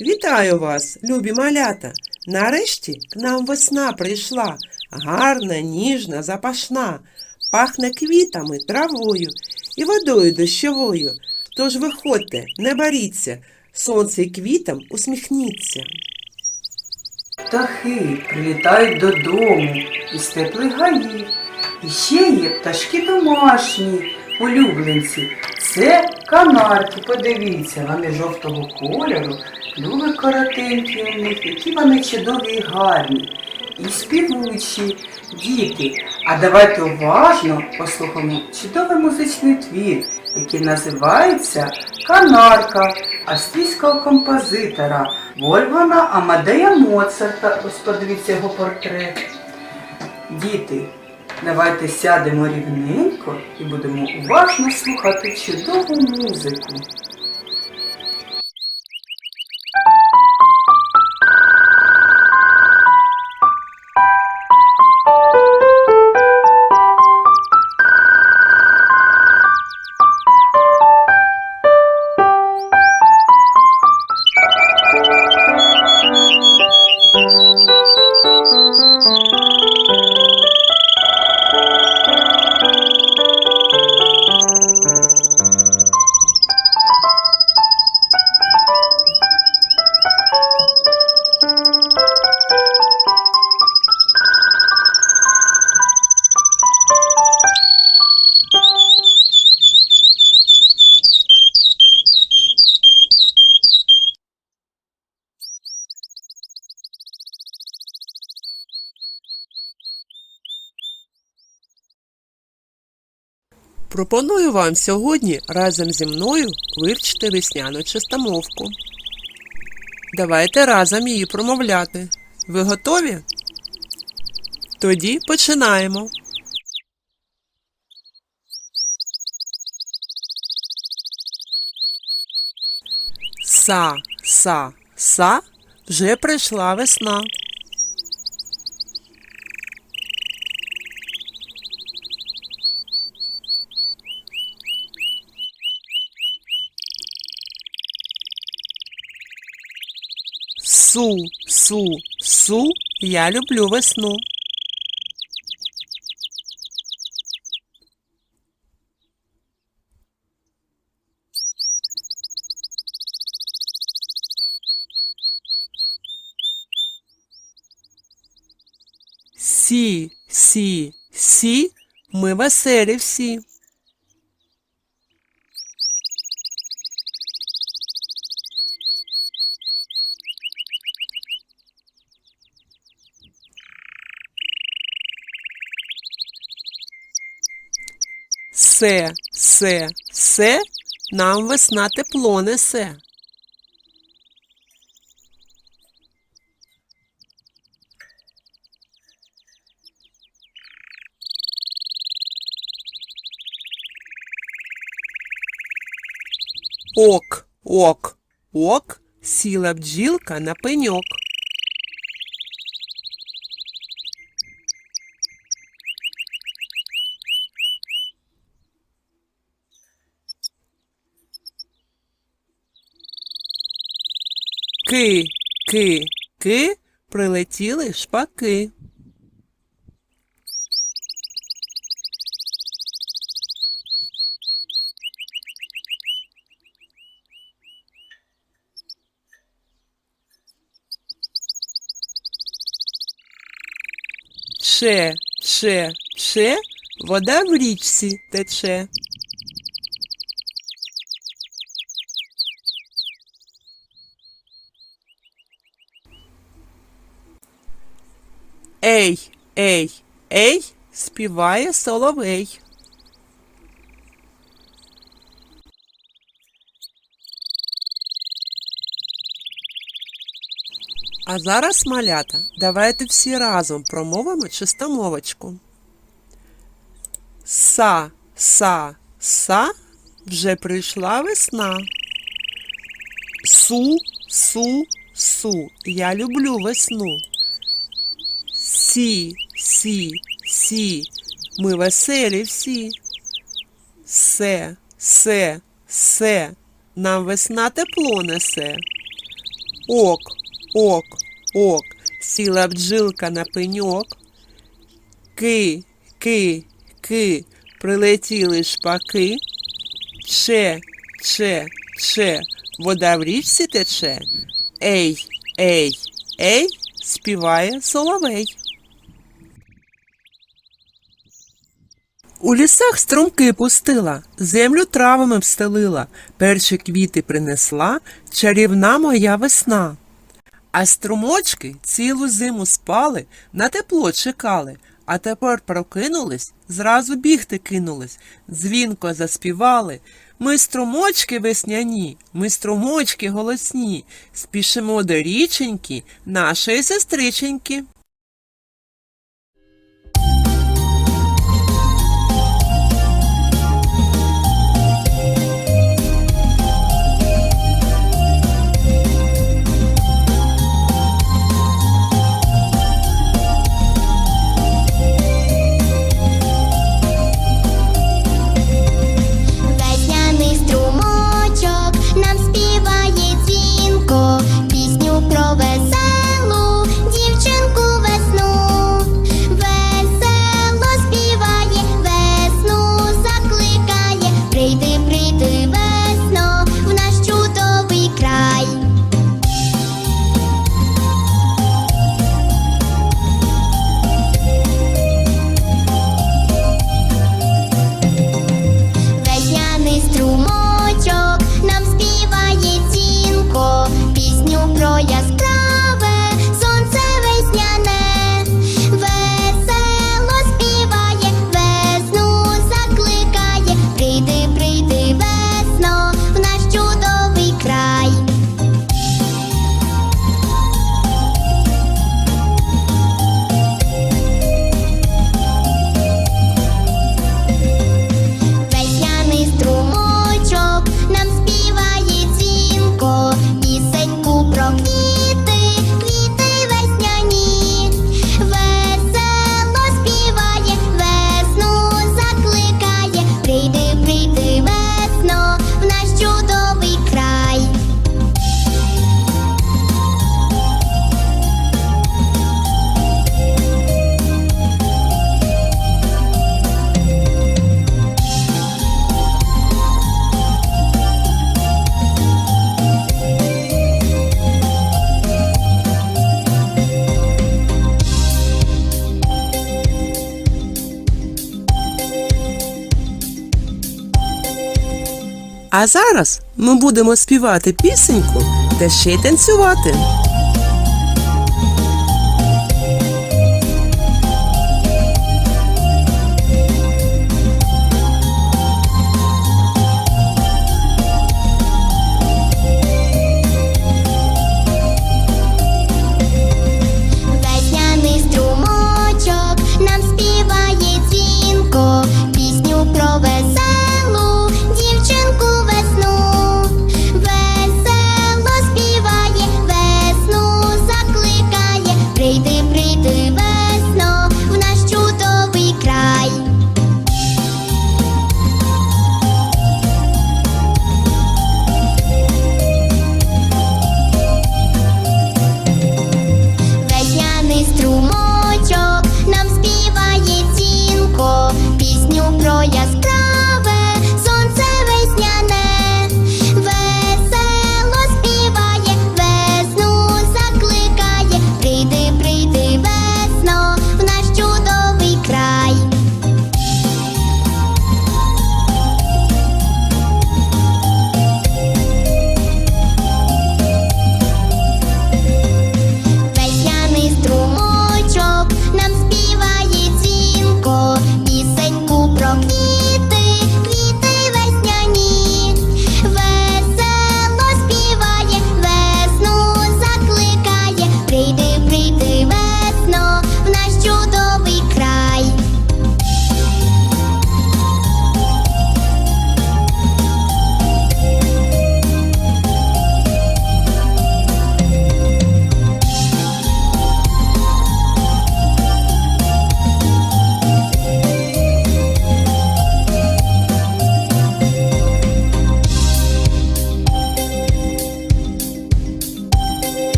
Вітаю вас, любі малята! Нарешті к нам весна прийшла, гарна, ніжна, запашна, пахне квітами, травою і водою дощовою. Тож виходьте, не боріться, сонце й квітам усміхніться. Птахи прилітають додому із теплих гаїв. І ще є пташки домашні, улюбленці. Це канарки, подивіться, вони жовтого кольору, клюви коротенькі у них, які вони чудові і гарні. І співучі діти. А давайте уважно послухаємо чудовий музичний твір, який називається Канарка австрійського композитора Вольфгана Амадея Моцарта. Ось подивіться його портрет. Діти, давайте сядемо рівненько і будемо уважно слухати чудову музику. Пропоную вам сьогодні разом зі мною вивчити весняну чистомовку. Давайте разом її промовляти. Ви готові? Тоді починаємо. Са, са, са, вже прийшла весна. Су, су, су, я люблю весну. Сі, сі, сі, ми веселі всі. Се, се, се, нам весна тепло несе. Ок, ок, ок, сіла бджілка на пеньок. Ки, ки, ки, прилетіли шпаки. Че, че, че, вода в річці тече. Ей, ей, співає соловей. А зараз, малята, давайте всі разом промовимо чистомовочку. Са, са, са, вже прийшла весна. Су, су, су, я люблю весну. Сі, сі, сі, ми веселі всі. Се, се, се, нам весна тепло несе. Ок, ок, ок, сіла бджілка на пеньок. Ки, ки, ки, прилетіли шпаки. Че, че, че, вода в річці тече. Ей, ей, ей, співає соловей. У лісах струмки пустила, землю травами встелила, перші квіти принесла, чарівна моя весна. А струмочки цілу зиму спали, на тепло чекали, а тепер прокинулись, зразу бігти кинулись, дзвінко заспівали. Ми струмочки весняні, ми струмочки голосні, спішимо до річеньки нашої сестриченьки. А зараз ми будемо співати пісеньку та ще й танцювати.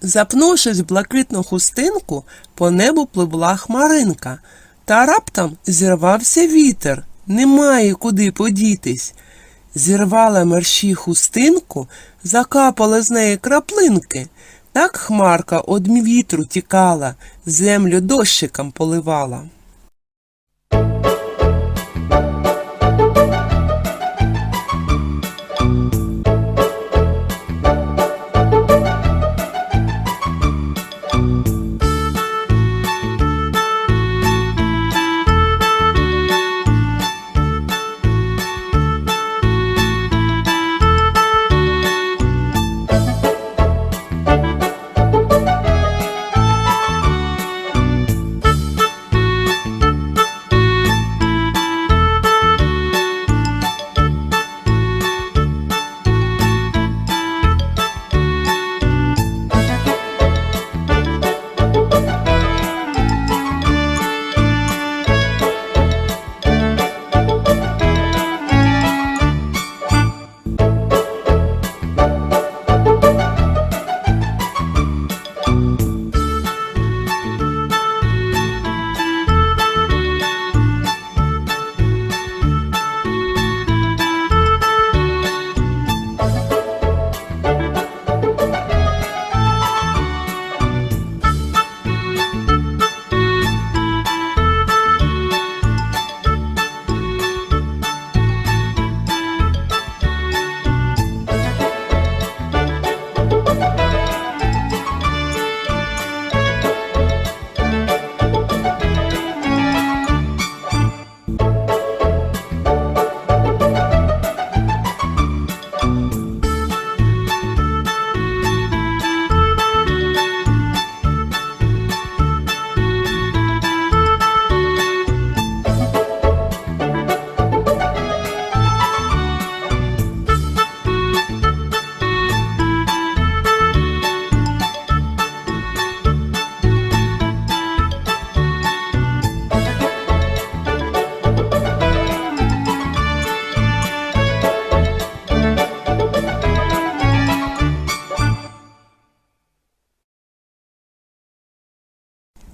Запнувшись в блакитну хустинку, по небу пливла хмаринка, та раптом зірвався вітер, немає куди подітись. Зірвала мерщі хустинку, закапала з неї краплинки. Так хмарка од вітру тікала, землю дощиком поливала.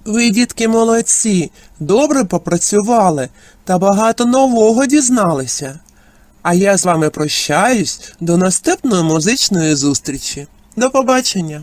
Ви, дітки, молодці, добре попрацювали та багато нового дізналися. А я з вами прощаюсь до наступної музичної зустрічі. До побачення!